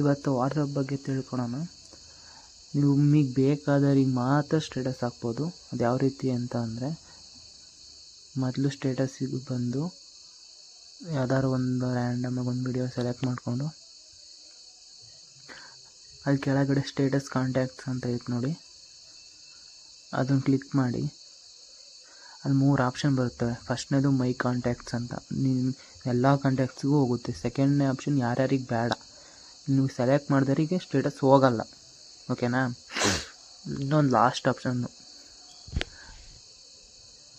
ಇವತ್ತು ವಾಟ್ಸಪ್ ಬಗ್ಗೆ ತಿಳ್ಕೊಳೋಣ. ನಿಮಗೆ ಬೇಕಾದವ್ರಿಗೆ ಮಾತ್ರ ಸ್ಟೇಟಸ್ ಹಾಕ್ಬೋದು. ಅದು ಯಾವ ರೀತಿ ಅಂತ ಅಂದರೆ, ಮೊದಲು ಸ್ಟೇಟಸ್ಸಿಗೆ ಬಂದು ಯಾವ್ದಾದ್ರು ಒಂದು ರ್ಯಾಂಡಮಾಗಿ ಒಂದು ವಿಡಿಯೋ ಸೆಲೆಕ್ಟ್ ಮಾಡಿಕೊಂಡು, ಅಲ್ಲಿ ಕೆಳಗಡೆ ಸ್ಟೇಟಸ್ ಕಾಂಟ್ಯಾಕ್ಟ್ಸ್ ಅಂತ ಇತ್ತು ನೋಡಿ. ಅದನ್ನು ಕ್ಲಿಕ್ ಮಾಡಿ. ಅಲ್ಲಿ ಮೂರು ಆಪ್ಷನ್ ಬರುತ್ತೆ ಫಸ್ಟ್ನೇದು ಮೈ ಕಾಂಟ್ಯಾಕ್ಟ್ಸ್ ಅಂತ. ನಿಮ್ಮ ಎಲ್ಲ ಕಾಂಟ್ಯಾಕ್ಟ್ಸ್ಗೂ ಹೋಗುತ್ತೆ. ಸೆಕೆಂಡ್ನೇ ಆಪ್ಷನ್ ಯಾರ್ಯಾರಿಗೆ ಬೇಡ. ನೀವು ಸೆಲೆಕ್ಟ್ ಮಾಡಿದವರಿಗೆ ಸ್ಟೇಟಸ್ ಹೋಗಲ್ಲ. ಓಕೆನಾ ಇನ್ನೊಂದು last option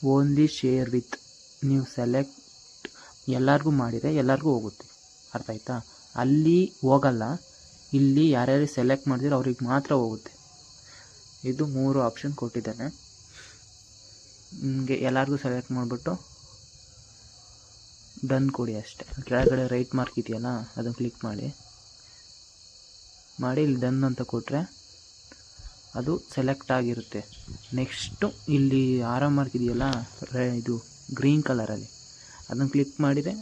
only share with ನೀವು ಸೆಲೆಕ್ಟ್ ಎಲ್ಲರಿಗೂ ಮಾಡಿದರೆ ಎಲ್ಲರಿಗೂ ಹೋಗುತ್ತೆ. ಅರ್ಥ ಆಯ್ತಾ? ಅಲ್ಲಿ ಹೋಗಲ್ಲ. ಇಲ್ಲಿ ಯಾರ್ಯಾರು ಸೆಲೆಕ್ಟ್ ಮಾಡಿದ್ರೆ ಅವ್ರಿಗೆ ಮಾತ್ರ ಹೋಗುತ್ತೆ. ಇದು ಮೂರು ಆಪ್ಷನ್ ಕೊಟ್ಟಿದ್ದಾನೆ. ನಿಮಗೆ ಎಲ್ಲರಿಗೂ ಸೆಲೆಕ್ಟ್ ಮಾಡಿಬಿಟ್ಟು ಡನ್ ಕೊಡಿ ಅಷ್ಟೇ. ಕೆಳಗಡೆ ರೈಟ್ ಮಾರ್ಕ್ ಇದೆಯಲ್ಲ, ಅದನ್ನು ಕ್ಲಿಕ್ ಮಾಡಿ. ಮಾಡಿ ಇಲ್ಲಿ ಡನ್ ಅಂತ ಕೊಟ್ಟರೆ ಅದು ಸೆಲೆಕ್ಟ್ ಆಗಿರುತ್ತೆ. ನೆಕ್ಸ್ಟು ಇಲ್ಲಿ ಆರಾಮ್ ಮಾರ್ಕ್ ಇದೆಯಲ್ಲ ಇದು ಗ್ರೀನ್ ಕಲರಲ್ಲಿ ಅದನ್ನು ಕ್ಲಿಕ್ ಮಾಡಿದರೆ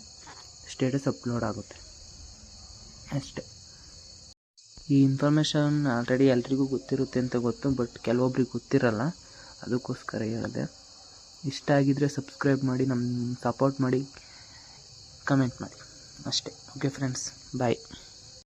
ಸ್ಟೇಟಸ್ ಅಪ್ಲೋಡ್ ಆಗುತ್ತೆ. ಅಷ್ಟೇ. ಈ ಇನ್ಫಾರ್ಮೇಷನ್ ಆಲ್ರೆಡಿ ಎಲ್ರಿಗೂ ಗೊತ್ತಿರುತ್ತೆ ಅಂತ ಗೊತ್ತು ಬಟ್ ಕೆಲವೊಬ್ರಿಗೆ ಗೊತ್ತಿರಲ್ಲ. ಅದಕ್ಕೋಸ್ಕರ ಹೇಳಿದೆ. ಇಷ್ಟ ಆಗಿದ್ದರೆ ಸಬ್ಸ್ಕ್ರೈಬ್ ಮಾಡಿ ನಮ್ಮ ಸಪೋರ್ಟ್ ಮಾಡಿ ಕಮೆಂಟ್ ಮಾಡಿ. ಅಷ್ಟೇ. Okay friends bye